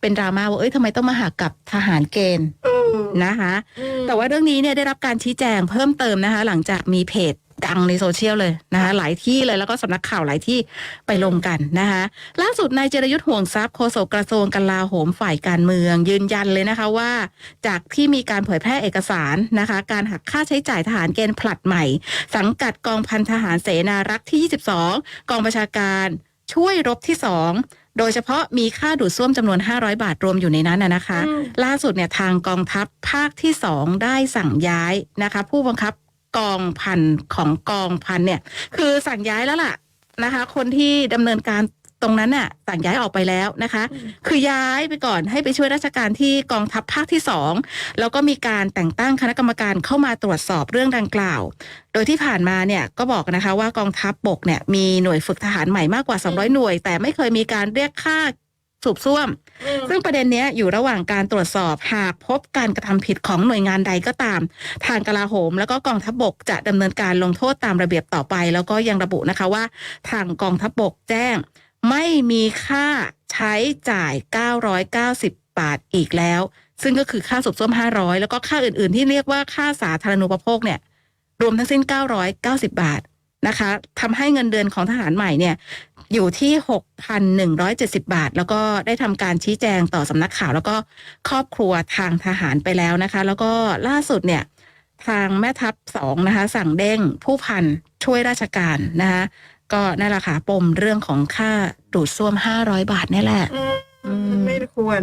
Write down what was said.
เป็นดราม่าว่าเอ้ยทำไมต้องมาหักกับทหารเกณฑ์เออนะคะอืมแต่ว่าเรื่องนี้เนี่ยได้รับการชี้แจงเพิ่มเติมนะคะ หลังจากมีเพจดังในโซเชียลเลยนะคะหลายที่เลยแล้วก็สำนักข่าวหลายที่ไปลงกันนะคะล่าสุดนายเจรยุทธ์ห่วงทรัพย์โฆษกกระทรวงกลาโหมฝ่ายการเมือง ยืนยันเลยนะคะว่า จากที่มีการเผยแพร่เอกสารนะคะ การหักค่าใช้จ่ายทหารเกณฑ์ผลัดใหม่ สังกัดกองพันทหารเสนารักษ์ที่ 22 กองประชาการช่วยรบที่ 2 โดยเฉพาะมีค่าดูดซ่วมจำนวน 500 บาทรวมอยู่ในนั้นนะนะคะอืมล่าสุดเนี่ยทางกองทัพภาคที่สองได้สั่งย้ายนะคะ ผู้บังคับกองพันของกองพันเนี่ย คือสั่งย้ายแล้วล่ะนะคะ คนที่ดำเนินการ ตรงนั้นน่ะสั่งย้ายออกไปแล้วนะคะ คือย้ายไปก่อนให้ไปช่วยราชการที่กองทัพภาคที่สองแล้วก็มีการแต่งตั้งคณะกรรมการเข้ามาตรวจสอบเรื่องดังกล่าว โดยที่ผ่านมาเนี่ยก็บอกนะคะว่ากองทัพบกเนี่ยมีหน่วยฝึกทหารใหม่มากกว่า 200 หน่วย แต่ไม่เคยมีการเรียกค่าสูบซ่วมอืมซึ่งประเด็นเนี้ยอยู่ระหว่างการตรวจสอบหากพบการกระทำผิดของหน่วยงานใดก็ตาม ทางกลาโหม แล้วก็กองทัพบกจะดำเนินการลงโทษตามระเบียบต่อไป แล้วก็ยังระบุนะคะว่า ทางกองทัพบกแจ้ง ไม่มีค่าใช้จ่าย 990 บาทอีกแล้ว ซึ่งก็คือค่าสูบซ่วม 500 แล้วก็ค่าอื่นๆ ที่เรียกว่าค่าสาธารณูปโภคเนี่ย รวมทั้งสิ้น 990 บาทนะคะทำให้เงินเดือนของทหารใหม่เนี่ย อยู่ที่ 6,170 บาท แล้วก็ได้ทำการชี้แจงต่อสำนักข่าว แล้วก็ครอบครัวทางทหารไปแล้วนะคะ แล้วก็ล่าสุดเนี่ยทางแม่ทัพสองนะคะ สั่งเด้งผู้พันช่วยราชการนะคะ ก็นั่นแหละค่ะปมเรื่องของค่าดูดซ่วม 500 บาทนี่แหละ อืมอืมไม่ควร